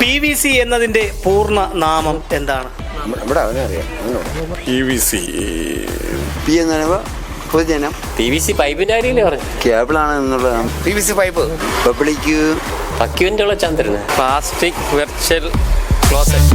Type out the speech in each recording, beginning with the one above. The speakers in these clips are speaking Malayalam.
പി വി സി എന്നതിന്റെ പൂർണ നാമം എന്താണ്? ഇവിടെ അവനറിയാം പി വി സി പി എന്ന് പറയുമ്പോൾ പൊതുജനം. പി വി സി പൈപ്പിന്റെ കാര്യമല്ലേ പറഞ്ഞു? കേബിളാണ് എന്നുള്ളതാണ് P V C pipe. Public പക്യുവിന്റെ ഉള്ള ചന്ദ്രന്. പ്ലാസ്റ്റിക് വെർച്വൽ ക്ലോസറ്റ്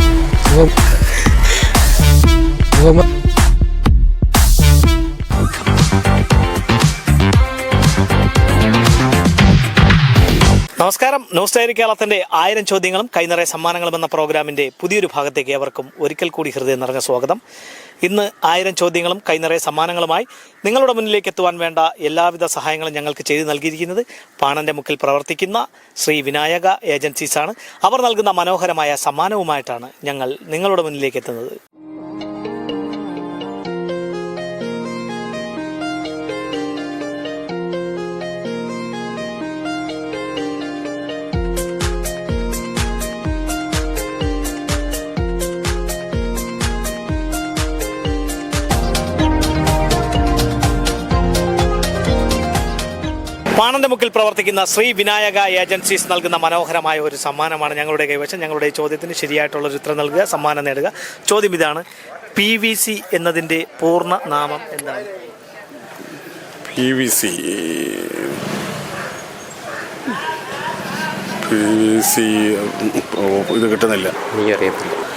നമസ്കാരം. ന്യൂസ് ഡയറി കേരളത്തിന്റെ ആയിരം ചോദ്യങ്ങളും കൈനിറയ സമ്മാനങ്ങളും എന്ന പ്രോഗ്രാമിന്റെ പുതിയൊരു ഭാഗത്തേക്ക് ഏവർക്കും ഒരിക്കൽ കൂടി ഹൃദയം നിറഞ്ഞ സ്വാഗതം. ഇന്ന് ആയിരം ചോദ്യങ്ങളും കൈനിറയ സമ്മാനങ്ങളുമായി നിങ്ങളുടെ മുന്നിലേക്ക് എത്തുവാൻ വേണ്ട എല്ലാവിധ സഹായങ്ങളും ഞങ്ങൾക്ക് ചെയ്തു നൽകിയിരിക്കുന്നത് പാണന്റെ മുക്കിൽ പ്രവർത്തിക്കുന്ന ശ്രീ വിനായക ഏജൻസീസാണ്. അവർ നൽകുന്ന മനോഹരമായ സമ്മാനവുമായിട്ടാണ് ഞങ്ങൾ നിങ്ങളുടെ മുന്നിലേക്ക് എത്തുന്നത്. പാണന്റെ മുക്കിൽ പ്രവർത്തിക്കുന്ന ശ്രീ വിനായക ഏജൻസീസ് നൽകുന്ന മനോഹരമായ ഒരു സമ്മാനമാണ് ഞങ്ങളുടെ കൈവശം. ഞങ്ങളുടെ ഈ ചോദ്യത്തിന് ശരിയായിട്ടുള്ള ഒരു ഉത്തരം നൽകുക സമ്മാനം നേടുക. ചോദ്യം ഇതാണ് പി വി സി എന്നതിന്റെ പൂർണ നാമം എന്താണ്? P V C P V C ഇത് കിട്ടുന്നില്ല.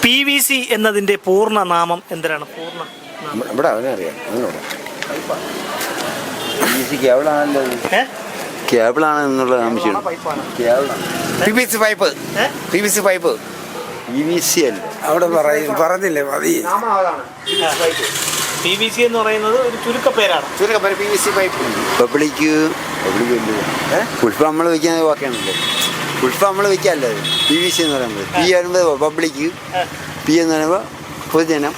പി വി സി എന്നതിന്റെ പൂർണ നാമം എന്തിനാണ്? പൂർണ നാമം. ഇവിടെ അവനറിയാം അവനോട് പി സി കേബിളാണല്ലോ ഇത്. ഏ? കേബിളാണ് എന്നുള്ള സംശയം P V C pipe? P V C pipe P V C അല്ല. അവിടെ പറയും പറഞ്ഞില്ലേ മതി. പി വി സി എന്ന് പറയുന്നത് ഒരു ചുരുക്കപ്പേരാണ്. ചുരുക്കപ്പേര് P V C pipe public public Pushpa നമ്മൾ വെക്കാൻ വാക്കാണല്ലോ. പുഷ്പ നമ്മൾ വെക്കാല്ലേ? പി വി സി എന്ന് പറയുമ്പോൾ പി വരുമ്പോൾ പബ്ലിക് പി എന്ന് പറയുമ്പോൾ പൊതുജനം.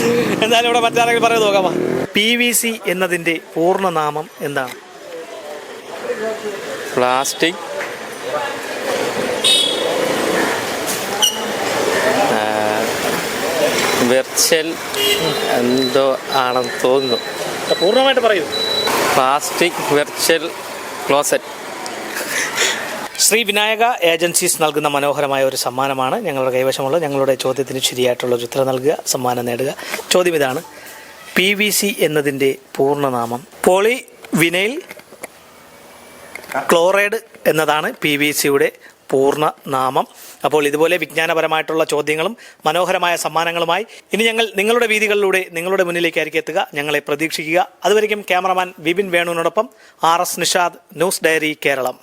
എന്നാലും ഇവിടെ മറ്റാരെങ്കിലും പറയാൻ നോക്കാമോ പി വി സി എന്നതിന്റെ പൂർണനാമം എന്താണ്? പ്ലാസ്റ്റിക് വെർച്വൽ എന്തോ ആണെന്ന് തോന്നുന്നു. പൂർണമായിട്ട് പറയൂ. Plastic virtual closet Shri Vinayaka agencies നൽകുന്ന മനോഹരമായ ഒരു സമ്മാനമാണ്. ഞങ്ങളുടെ കൈവശമുള്ള ഞങ്ങളുടെ ചോദ്യത്തിന് ശരിയായിട്ടുള്ള ഒരു ഉത്തരം നൽകുക സമ്മാനം നേടുക. ചോദ്യം ഇതാണ്. പി വി സി എന്നതിന്റെ പൂർണനാമം പോളി വിനൈൽ ക്ലോറൈഡ് എന്നതാണ് പി വി സിയുടെ പൂർണ നാമം അപ്പോൾ ഇതുപോലെ വിജ്ഞാനപരമായിട്ടുള്ള ചോദ്യങ്ങളും മനോഹരമായ സമ്മാനങ്ങളുമായി ഇനി ഞങ്ങൾ നിങ്ങളുടെ വീതികളിലൂടെ നിങ്ങളുടെ മുന്നിലേക്കായിരിക്കും എത്തുക. ഞങ്ങളെ പ്രതീക്ഷിക്കുക. അതുവരെയും cameraman Vipin വേണുവിനോടൊപ്പം R S Nishad news diary Keralam.